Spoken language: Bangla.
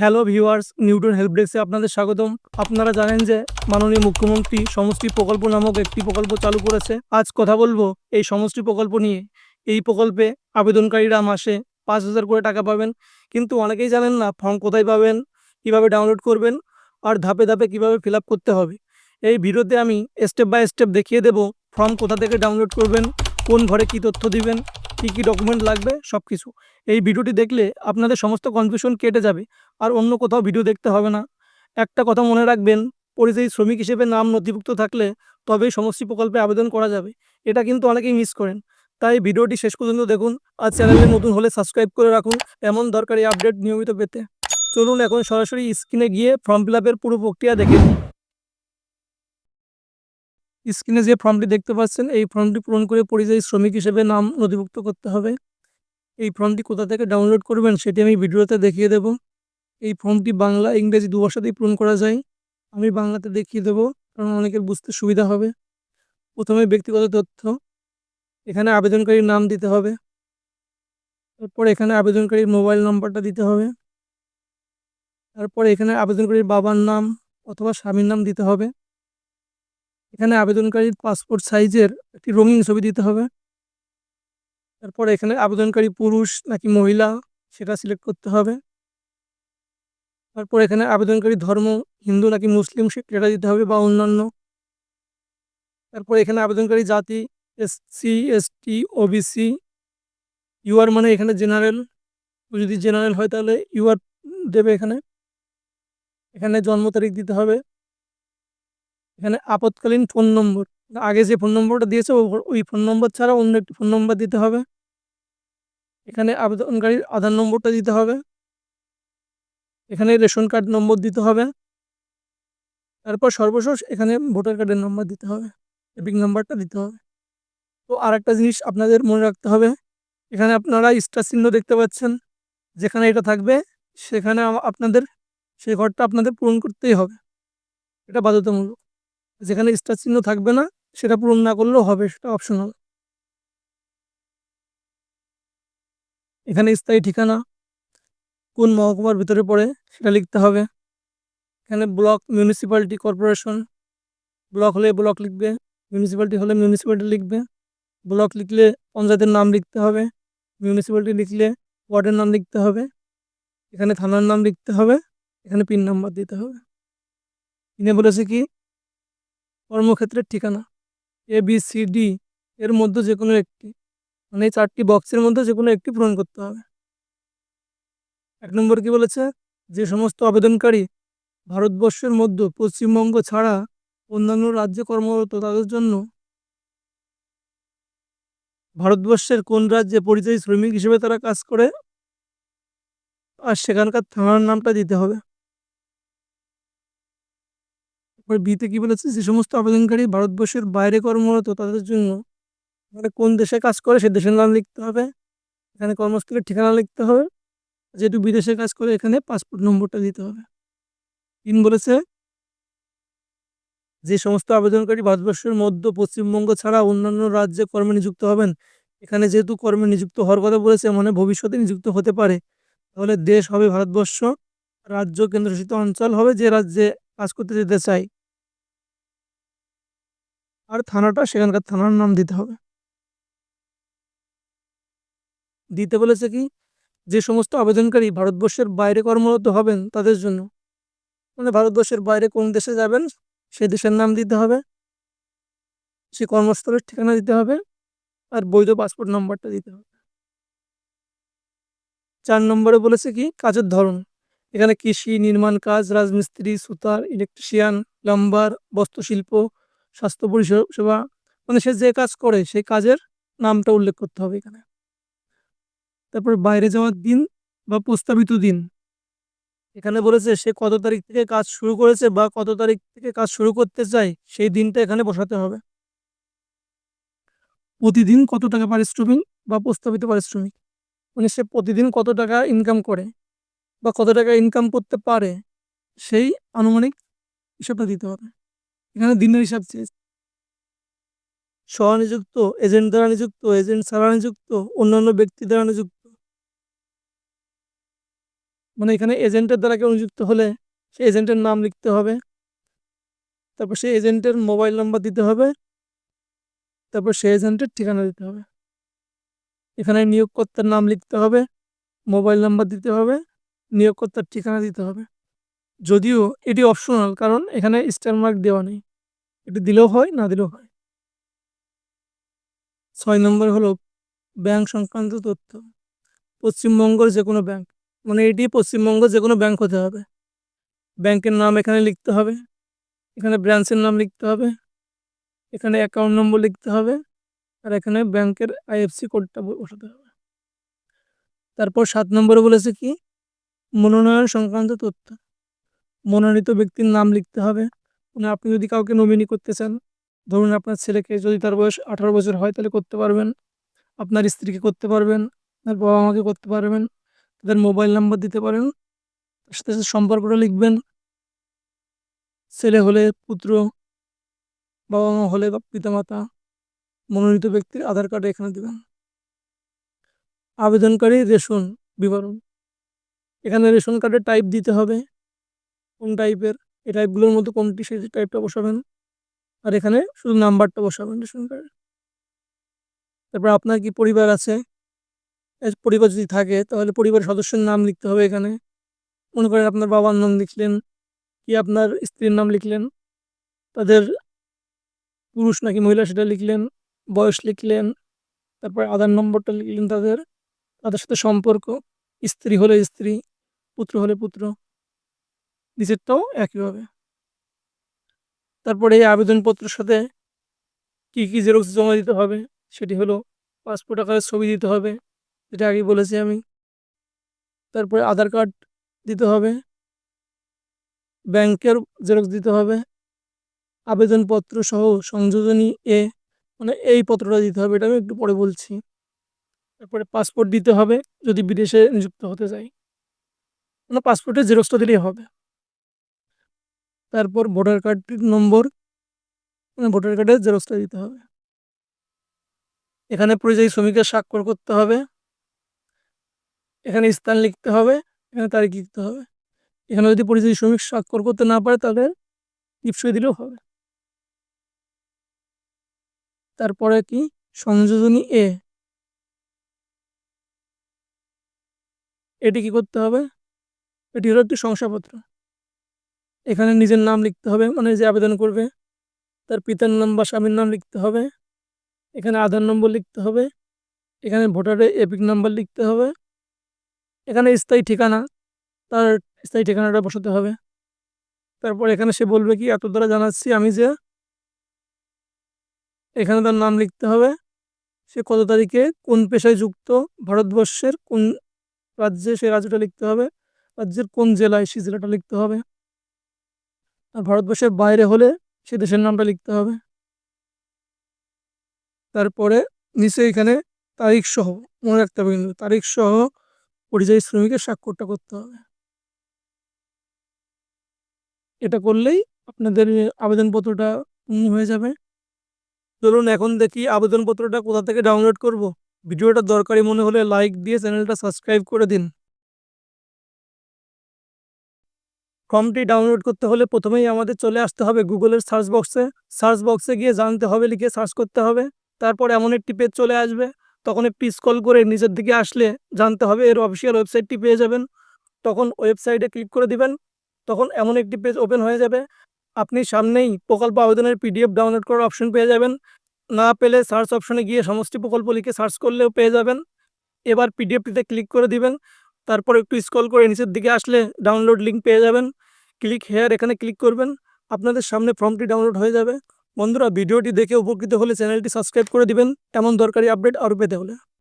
হ্যালো ভিউয়ার্স নিউটন হেল্প ডেস্কে আপনাদের স্বাগতম। আপনারা জানেন যে মাননীয় মুখ্যমন্ত্রী সমষ্টি প্রকল্প নামক একটি প্রকল্প চালু করেছে। আজ কথা বলব এই সমষ্টি প্রকল্প নিয়ে। এই প্রকল্পে আবেদনকারীরা মাসে পাঁচ হাজার করে টাকা পাবেন। কিন্তু অনেকেই জানেন না ফর্ম কোথায় পাবেন, কীভাবে ডাউনলোড করবেন আর ধাপে ধাপে কীভাবে ফিল করতে হবে। এই ভিডিওতে আমি স্টেপ বাই স্টেপ দেখিয়ে দেব ফর্ম কোথা থেকে ডাউনলোড করবেন, কোন ঘরে কী তথ্য দিবেন কী কী ডকুমেন্ট লাগবে সব কিছু এই ভিডিওটি দেখলে আপনাদের সমস্ত কনফিউশন কেটে যাবে, আর অন্য কোথাও ভিডিও দেখতে হবে না। একটা কথা মনে রাখবেন, পরিযায়ী শ্রমিক হিসেবে নাম নথিভুক্ত থাকলে তবেই সমষ্টি প্রকল্পে আবেদন করা যাবে। এটা কিন্তু অনেকেই মিস করেন। তাই ভিডিওটি শেষ পর্যন্ত দেখুন, আর চ্যানেলে নতুন হলে সাবস্ক্রাইব করে রাখুন এমন দরকারি আপডেট নিয়মিত পেতে। চলুন এখন সরাসরি স্ক্রিনে গিয়ে ফর্ম ফিল আপের পুরো প্রক্রিয়া দেখে স্ক্রিনে যে ফর্মটি দেখতে পাচ্ছেন, এই ফর্মটি পূরণ করে পরিযায়ী শ্রমিক হিসেবে নাম নথিভুক্ত করতে হবে। এই ফর্মটি কোথা থেকে ডাউনলোড করবেন সেটি আমি ভিডিওতে দেখিয়ে দেব। এই ফর্মটি বাংলা, ইংরেজি দু ভাষাতেই পূরণ করা যায়। আমি বাংলাতে দেখিয়ে দেবো, কারণ অনেকের বুঝতে সুবিধা হবে। প্রথমে ব্যক্তিগত তথ্য, এখানে আবেদনকারীর নাম দিতে হবে। তারপর এখানে আবেদনকারীর মোবাইল নাম্বারটা দিতে হবে। তারপর এখানে আবেদনকারীর বাবার নাম অথবা স্বামীর নাম দিতে হবে। এখানে আবেদনকারীর পাসপোর্ট সাইজের একটি রঙিন ছবি দিতে হবে। তারপর এখানে আবেদনকারী পুরুষ নাকি মহিলা সেটা সিলেক্ট করতে হবে। তারপর এখানে আবেদনকারী ধর্ম, হিন্দু নাকি মুসলিম সেটা দিতে হবে বা অন্যান্য। তারপর এখানে আবেদনকারী জাতি, S C, S T OBC UR মানে এখানে জেনারেল। যদি জেনারেল হয় তাহলে ইউআর দেবে এখানে। এখানে জন্ম তারিখ দিতে হবে। এখানে আপৎকালীন ফোন নম্বর। আগে যে ফোন নম্বরটা দিয়েছে ওই ফোন নম্বর ছাড়া অন্য একটি ফোন নম্বর দিতে হবে। এখানে আবেদনকারীর আধার নম্বরটা দিতে হবে। এখানে রেশন কার্ড নম্বর দিতে হবে। তারপর সর্বশেষ এখানে ভোটার কার্ডের নম্বর দিতে হবে। এপিক নাম্বারটা দিতে হবে। তো আর একটা জিনিস আপনাদের মনে রাখতে হবে। এখানে আপনারা স্টার চিহ্ন দেখতে পাচ্ছেন। যেখানে এটা থাকবে, সেখানে আপনাদের, সেই ঘরটা আপনাদের পূরণ করতেই হবে। এটা বাধ্যতামূলক। যেখানে স্টার চিহ্ন থাকবে না, সেটা পূরণ না করলেও হবে, সেটা অপশনাল এখানে স্থায়ী ঠিকানা, কোন মহকুমার ভিতরে পড়ে সেটা লিখতে হবে। এখানে ব্লক মিউনিসিপ্যালিটি কর্পোরেশন, ব্লক হলে ব্লক লিখবে, মিউনিসিপ্যালিটি হলে মিউনিসিপ্যালিটি লিখবে। ব্লক লিখলে পঞ্চায়েতের নাম লিখতে হবে, মিউনিসিপ্যালিটি লিখলে ওয়ার্ডের নাম লিখতে হবে। এখানে থানার নাম লিখতে হবে, এখানে পিন নাম্বার দিতে হবে। পিনে বলেছে কি কর্মক্ষেত্রের ঠিকানা। এ বি সি ডি এর মধ্যে যে কোনো একটি। মানে এই চারটি বক্সের মধ্যে যে কোনো একটি পূরণ করতে হবে। এক নম্বর কি বলেছে? যে সমস্ত আবেদনকারী ভারতবর্ষের মধ্যে পশ্চিমবঙ্গ ছাড়া অন্যান্য রাজ্যে কর্মরত তাদের জন্য ভারতবর্ষের কোন রাজ্যে পরিযায়ী শ্রমিক হিসেবে তারা কাজ করে? আর সেখানকার থানার নামটা দিতে হবে। এরপর বিতে কি বলেছে? যে সমস্ত আবেদনকারী ভারতবর্ষের বাইরে কর্মরত, তাদের জন্য মানে কোন দেশে কাজ করে সে দেশের নাম লিখতে হবে, এখানে কর্মস্থলের ঠিকানা লিখতে হবে, যেহেতু বিদেশে কাজ করে এখানে পাসপোর্ট নম্বরটা দিতে হবে। তিন বলেছে, যে সমস্ত আবেদনকারী ভারতবর্ষের মধ্য, পশ্চিমবঙ্গ ছাড়া অন্যান্য রাজ্যে কর্মে নিযুক্ত হবেন, এখানে যেহেতু কর্মে নিযুক্ত হওয়ার কথা বলেছে মানে ভবিষ্যতে নিযুক্ত হতে পারে, তাহলে দেশ হবে ভারতবর্ষ, রাজ্য কেন্দ্রশাসিত অঞ্চল হবে যে রাজ্যে কাজ করতে যেতে চাই আর থানাটা, সেখানকার থানার নাম দিতে হবে। দিতে বলেছে কি, যে সমস্ত আবেদনকারী ভারতবর্ষের বাইরে কর্মরত হবেন তাদের জন্য। মানে ভারতবর্ষের বাইরে কোন দেশে যাবেন, সে দেশের নাম দিতে হবে। সে কর্মস্থলের ঠিকানা দিতে হবে। আর বৈধ পাসপোর্ট নম্বরটা দিতে হবে। চার নম্বরে বলেছে কি, কাজের ধরন। এখানে কৃষি, নির্মাণ কাজ, রাজমিস্ত্রি, সুতার, ইলেকট্রিশিয়ান, প্লাম্বার, বস্ত্রশিল্প স্বাস্থ্য পরিষেবা মানে সে যে কাজ করে, সেই কাজের নামটা উল্লেখ করতে হবে এখানে। তারপর বাইরে যাওয়ার দিন বা প্রস্তাবিত দিন। এখানে বলেছে, সে কত তারিখ থেকে কাজ শুরু করেছে বা কত তারিখ থেকে কাজ শুরু করতে চায়, সেই দিনটা এখানে বসাতে হবে। প্রতিদিন কত টাকা পারিশ্রমিক বা প্রস্তাবিত পারিশ্রমিক? মানে সে প্রতিদিন কত টাকা ইনকাম করে বা কত টাকা ইনকাম করতে পারে, সেই আনুমানিক হিসাবটা দিতে হবে। এখানে দিনের হিসাব চেয়েছে স্বনিযুক্ত এজেন্ট দ্বারা নিযুক্ত, এজেন্ট ছাড়া নিযুক্ত, অন্যান্য ব্যক্তি দ্বারা নিযুক্ত। মানে এখানে এজেন্টের দ্বারা কেউ নিযুক্ত হলে সেই এজেন্টের নাম লিখতে হবে, তারপর সেই এজেন্টের মোবাইল নাম্বার দিতে হবে, তারপর সেই এজেন্টের ঠিকানা দিতে হবে। এখানে নিয়োগকর্তার নাম লিখতে হবে, মোবাইল নাম্বার দিতে হবে, নিয়োগকর্তার ঠিকানা দিতে হবে। যদিও এটি অপশনাল কারণ এখানে স্টার মার্ক দেওয়া নেই। এটি দিলেও হয়, না দিলেও হয়। ছয় নম্বর হলো ব্যাংক সংক্রান্ত তথ্য। পশ্চিমবঙ্গের যে কোনো ব্যাংক মানে এটি পশ্চিমবঙ্গ যে কোনো ব্যাংক হতে হবে। ব্যাংকের নাম এখানে লিখতে হবে, এখানে ব্রাঞ্চের নাম লিখতে হবে, এখানে অ্যাকাউন্ট নম্বর লিখতে হবে, আর এখানে ব্যাংকের আইএফসি কোডটা বসাতে হবে। তারপর সাত নম্বরে বলেছে কি? মনোনয়ন সংক্রান্ত তথ্য। মনোনীত ব্যক্তির নাম লিখতে হবে। মানে আপনি যদি কাউকে নমিনি করতে চান, ধরুন আপনার ছেলেকে যদি তার বয়স আঠারো বছর হয়, তাহলে করতে পারবেন। আপনার স্ত্রীকে করতে পারবেন, আপনার বাবা মাকে করতে পারবেন, তাদের মোবাইল নাম্বার দিতে পারেন, তার সাথে সাথে সম্পর্কটা লিখবেন। ছেলে হলে পুত্র বাবা মা হলে বা পিতামাতা, মনোনীত ব্যক্তির আধার কার্ড এখানে দেবেন। আবেদনকারী রেশন বিবরণ। এখানে রেশন কার্ডের টাইপ দিতে হবে। কোন টাইপের এই টাইপগুলোর মধ্যে কোনটি সেই টাইপটা বসাবেন? আর এখানে শুধু নাম্বারটা বসাবেন রেশন কার্ডের তারপর আপনার কি পরিবার আছে? পরিবার যদি থাকে, তাহলে পরিবারের সদস্যের নাম লিখতে হবে এখানে। মনে করেন আপনার বাবার নাম লিখলেন, কি আপনার স্ত্রীর নাম লিখলেন? তাদের পুরুষ নাকি মহিলা সেটা লিখলেন, বয়স লিখলেন, তারপর আধার নম্বরটা লিখলেন তাদের তাদের সাথে সম্পর্ক, স্ত্রী হলে স্ত্রী, পুত্র হলে পুত্র। নিচেরটাও একইভাবে। তারপরে এই আবেদনপত্রের সাথে কী কী জেরক্স জমা দিতে হবে, সেটি হলো পাসপোর্ট আকারের ছবি দিতে হবে, যেটা আগেই বলেছি আমি। তারপরে আধার কার্ড দিতে হবে, ব্যাংকের জেরক্স দিতে হবে, আবেদনপত্র সহ সংযোজনী এ মানে এই পত্রটা দিতে হবে, এটা আমি একটু পরে বলছি। তারপরে পাসপোর্ট দিতে হবে, যদি বিদেশে নিযুক্ত হতে চাই। মানে পাসপোর্টের জেরক্সটা দিলেই হবে। তারপর ভোটার কার্ডটির নম্বর মানে ভোটার কার্ডের জেরক্সটা দিতে হবে। এখানে পরিযায়ী শ্রমিকের স্বাক্ষর করতে হবে। এখানে স্থান লিখতে হবে, এখানে তারিখ লিখতে হবে। এখানে যদি পরিযায়ী শ্রমিক স্বাক্ষর করতে না পারে, তাহলে টিপসই দিলেও হবে। তারপরে কি? সংযোজনী এ এটি কি করতে হবে? এটি হলো একটি শংসাপত্র। এখানে নিজের নাম লিখতে হবে মানে যে আবেদন করবে, তার পিতার নাম বা স্বামীর নাম লিখতে হবে, এখানে আধার নম্বর লিখতে হবে, এখানে ভোটারের এপিক নাম্বার লিখতে হবে, এখানে স্থায়ী ঠিকানা, তার স্থায়ী ঠিকানাটা বসাতে হবে। তারপর এখানে সে বলবে কি, এত দ্বারা জানাচ্ছি আমি যে এখানে তার নাম লিখতে হবে, সে কত তারিখে কোন পেশায় যুক্ত, ভারতবর্ষের কোন রাজ্যে সে রাজ্যটা লিখতে হবে, রাজ্যের কোন জেলায় সে জেলাটা লিখতে হবে। ভারতবর্ষের বাইরে হলে সে দেশের নামটা লিখতে হবে। তারপরে নিচে এখানে তারিখ সহ, মনে রাখতে হবে কিন্তু তারিখ সহ পরিযায়ী শ্রমিকের স্বাক্ষরটা করতে হবে। এটা করলেই আপনাদের আবেদনপত্রটা হয়ে যাবে। চলুন এখন দেখি আবেদনপত্রটা কোথা থেকে ডাউনলোড করব। ভিডিওটা দরকারি মনে হলে লাইক দিয়ে চ্যানেলটা সাবস্ক্রাইব করে দিন। ফর্মটি ডাউনলোড করতে হলে প্রথমেই আমাদের চলে আসতে হবে গুগলের সার্চ বক্সে সার্চ বক্সে গিয়ে জানতে হবে, লিখে সার্চ করতে হবে। তারপর এমন একটি পেজ চলে আসবে। তখন একটি স্ক্রল করে নিজের দিকে আসলে জানতে হবে, এর অফিসিয়াল ওয়েবসাইটটি পেয়ে যাবেন। তখন ওয়েবসাইটে ক্লিক করে দিবেন। তখন এমন একটি পেজ ওপেন হয়ে যাবে। আপনি সামনেই প্রকল্প আবেদনের পিডিএফ ডাউনলোড করার অপশন পেয়ে যাবেন। না পেলে সার্চ অপশনে গিয়ে সমষ্টি প্রকল্প লিখে সার্চ করলেও পেয়ে যাবেন। এবার পিডিএফটিতে ক্লিক করে দিবেন। তারপর একটু স্ক্রল করে নিচের দিকে আসলে ডাউনলোড লিঙ্ক পেয়ে যাবেন। ক্লিক হেয়ার এখানে ক্লিক করবেন। আপনাদের সামনে ফর্মটি ডাউনলোড হয়ে যাবে। বন্ধুরা, ভিডিওটি দেখে উপকৃত হলে চ্যানেলটি সাবস্ক্রাইব করে দিবেন। এমন দরকারি আপডেট আরও পেতে হলে।